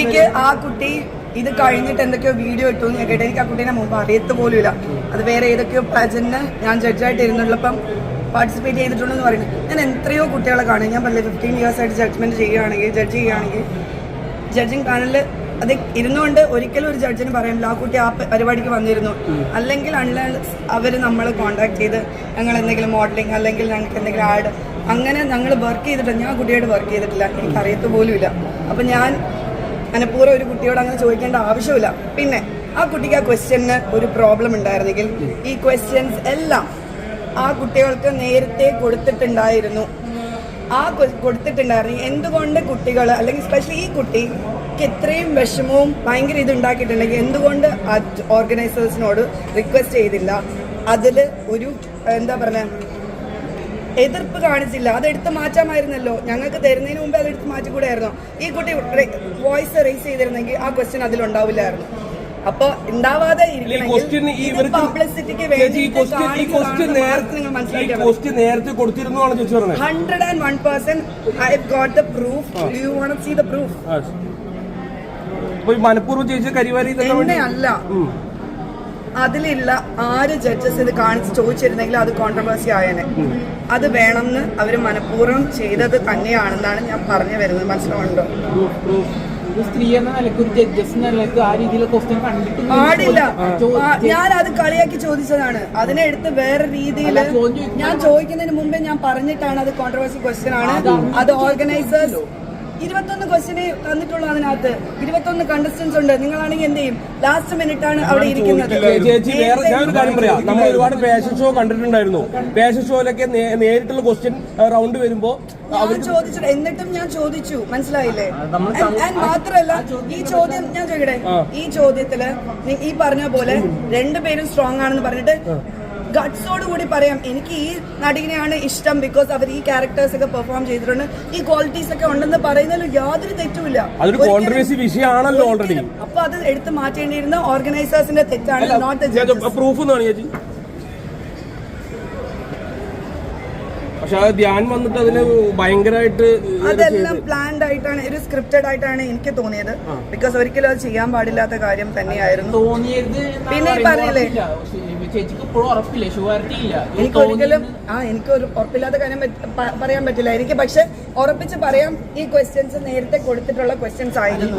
കുട്ടിക്ക് ആ കുട്ടി ഇത് കഴിഞ്ഞിട്ട് എന്തൊക്കെയോ വീഡിയോ ഇട്ടു. ഞാൻ കേട്ടു എനിക്ക് ആ കുട്ടീനെ മുമ്പ് അറിയത്ത് പോലുമില്ല. അത് വേറെ ഏതൊക്കെയോ പ്രജന്റ് ഞാൻ ജഡ്ജായിട്ട് ഇരുന്നുള്ളപ്പം പാർട്ടിസിപ്പേറ്റ് ചെയ്തിട്ടുണ്ടെന്ന് പറയുന്നത്. ഞാൻ എത്രയോ കുട്ടികളെ കാണും. ഞാൻ പറഞ്ഞില്ല ഫിഫ്റ്റീൻ ഇയേഴ്സ് ആയിട്ട് ജഡ്ജ്മെന്റ് ചെയ്യുകയാണെങ്കിൽ ജഡ്ജ് ചെയ്യുകയാണെങ്കിൽ ജഡ്ജിങ് കാണൽ അത് ഇരുന്നുകൊണ്ട് ഒരിക്കലും ഒരു ജഡ്ജിന് പറയാമില്ല ആ കുട്ടി ആ പരിപാടിക്ക് വന്നിരുന്നു. അല്ലെങ്കിൽ അൺലസ് അവർ നമ്മൾ കോൺടാക്ട് ചെയ്ത് ഞങ്ങൾ എന്തെങ്കിലും മോഡലിംഗ് അല്ലെങ്കിൽ ഞങ്ങൾക്ക് എന്തെങ്കിലും ആഡ് അങ്ങനെ ഞങ്ങൾ വർക്ക് ചെയ്തിട്ടുണ്ട് ഞാൻ കുട്ടിയോട് വർക്ക് ചെയ്തിട്ടില്ല. എനിക്ക് അറിയത്ത് പോലുമില്ല. അപ്പം ഞാൻ മനഃപൂർവം ഒരു കുട്ടിയോട് അങ്ങനെ ചോദിക്കേണ്ട ആവശ്യമില്ല. പിന്നെ ആ കുട്ടിക്ക് ആ ക്വസ്റ്റ്യന് ഒരു പ്രോബ്ലം ഉണ്ടായിരുന്നെങ്കിൽ ഈ ക്വസ്റ്റ്യൻസ് എല്ലാം ആ കുട്ടികൾക്ക് നേരത്തെ കൊടുത്തിട്ടുണ്ടായിരുന്നു. ആ കൊടുത്തിട്ടുണ്ടായിരുന്നു. എന്തുകൊണ്ട് കുട്ടികൾ അല്ലെങ്കിൽ സ്പെഷ്യലി ഈ കുട്ടിക്ക് ഇത്രയും വിഷമവും ഭയങ്കര ഇത് ഉണ്ടാക്കിയിട്ടുണ്ടെങ്കിൽ എന്തുകൊണ്ട് ഓർഗനൈസേഴ്സിനോട് റിക്വസ്റ്റ് ചെയ്തില്ല? അതിൽ ഒരു എന്താ പറയുക എതിർപ്പ് കാണിച്ചില്ല. അത് എടുത്ത് മാറ്റാമായിരുന്നല്ലോ. ഞങ്ങൾക്ക് തരുന്നതിന് മുമ്പേ അത് എടുത്ത് മാറ്റിക്കൂടായിരുന്നോ ഈ കുട്ടി വോയിസ് റേസ് ചെയ്തിരുന്നെങ്കിൽ ആ ക്വസ്റ്റ്യൻ അതിലുണ്ടാവില്ലായിരുന്നു. അപ്പൊ ഉണ്ടാവാതെ പബ്ലിസിറ്റിക്ക് hundred and one percent I got the proof you won't see the proof മനഃപൂർവം ചേച്ചി കരിവാരി അല്ല അതിലുള്ള ആര് ജഡ്ജസ് ഇത് കാണിച്ച് ചോദിച്ചിരുന്നെങ്കിൽ അത് കോൺട്രവേഴ്സി ആയേനെ. അത് വേണമെന്ന് അവർ മനഃപൂർവം ചെയ്തത് തന്നെയാണെന്നാണ് ഞാൻ പറഞ്ഞു വരുന്നത്. മനസ്സിലാവുണ്ടോ സ്ത്രീ എന്ന നിലയ്ക്ക് ഒരു ജഡ്ജസ് ആ രീതിയിലെ ക്വസ്റ്റ്യൻ കണ്ടിട്ടില്ല. പാടില്ല ഞാൻ അത് കളിയാക്കി ചോദിച്ചതാണ്. അതിനെ എടുത്ത് വേറെ രീതിയിൽ ഞാൻ ചോദിക്കുന്നതിന് മുമ്പേ ഞാൻ പറഞ്ഞിട്ടാണ് അത് കോൺട്രവേഴ്സി ക്വസ്റ്റ്യൻ ആണ്. അത് ഓർഗനൈസേഴ്സ് ഇരുപത്തൊന്ന് ക്വസ്റ്റിനെ തന്നിട്ടുള്ളൂ അതിനകത്ത്. ഇരുപത്തൊന്ന് കണ്ടസ്റ്റൻസ് ഉണ്ട്. നിങ്ങളാണെങ്കിൽ എന്ത് ചെയ്യും? ലാസ്റ്റ് മിനിറ്റ് ആണ് അവിടെ ഇരിക്കുന്നത്. ചേച്ചി വേറെ ഞാൻ ഒരു കാര്യം പറയാം. നമ്മൾ ഒരുപാട് ഫാഷൻ ഷോ കണ്ടിട്ടുണ്ടായിരുന്നു. ഫാഷൻ ഷോയിലൊക്കെ നേരിട്ടുള്ള ക്വസ്റ്റ്യൻ റൗണ്ട് വരുമ്പോ അവർ ചോദിച്ചു എന്നിട്ടും ഞാൻ ചോദിച്ചു. മനസ്സിലായില്ലേ? മാത്രല്ല ഈ ചോദ്യം ഞാൻ ചോദിക്കട്ടെ? ഈ ചോദ്യത്തിൽ ഈ പറഞ്ഞ പോലെ രണ്ടുപേരും സ്ട്രോങ് ആണെന്ന് പറഞ്ഞിട്ട് ഗട്ട്സോട് കൂടി പറയാം എനിക്ക് ഈ നടിനെയാണ് ഇഷ്ടം ബിക്കോസ് അവർ ഈ ക്യാരക്ടേഴ്സ് ഒക്കെ പെർഫോം ചെയ്തിട്ടുണ്ട്. ഈ ക്വാളിറ്റീസ് ഒക്കെ ഉണ്ടെന്ന് പറയുന്നതിൽ യാതൊരു തെറ്റുമില്ല. അപ്പൊ അത് എടുത്ത് മാറ്റേണ്ടിയിരുന്ന ഓർഗനൈസേഴ്സിന്റെ തെറ്റാണ് നോട്ട് പ്രൂഫ് എന്നാണ് ചേച്ചി പക്ഷെ ആ ധ്യാൻ വന്നിട്ട് അതിന് ഭയങ്കരമായിട്ട് അതെല്ലാം പ്ലാൻഡ് ആയിട്ടാണ് ഒരു സ്ക്രിപ്റ്റഡ് ആയിട്ടാണ് എനിക്ക് തോന്നിയത്. ബിക്കോസ് ഒരിക്കലും അത് ചെയ്യാൻ പാടില്ലാത്ത കാര്യം തന്നെയായിരുന്നു. പിന്നെ പറഞ്ഞില്ലേ? എനിക്ക് ഒരിക്കലും ആ എനിക്ക് ഒരു ഉറപ്പില്ലാത്ത കാര്യം പറയാൻ പറ്റില്ല. എനിക്ക് പക്ഷെ ഉറപ്പിച്ച് പറയാം ഈ ക്വസ്റ്റ്യൻസ് നേരത്തെ കൊടുത്തിട്ടുള്ള ക്വസ്റ്റ്യൻസ് ആയിരുന്നു.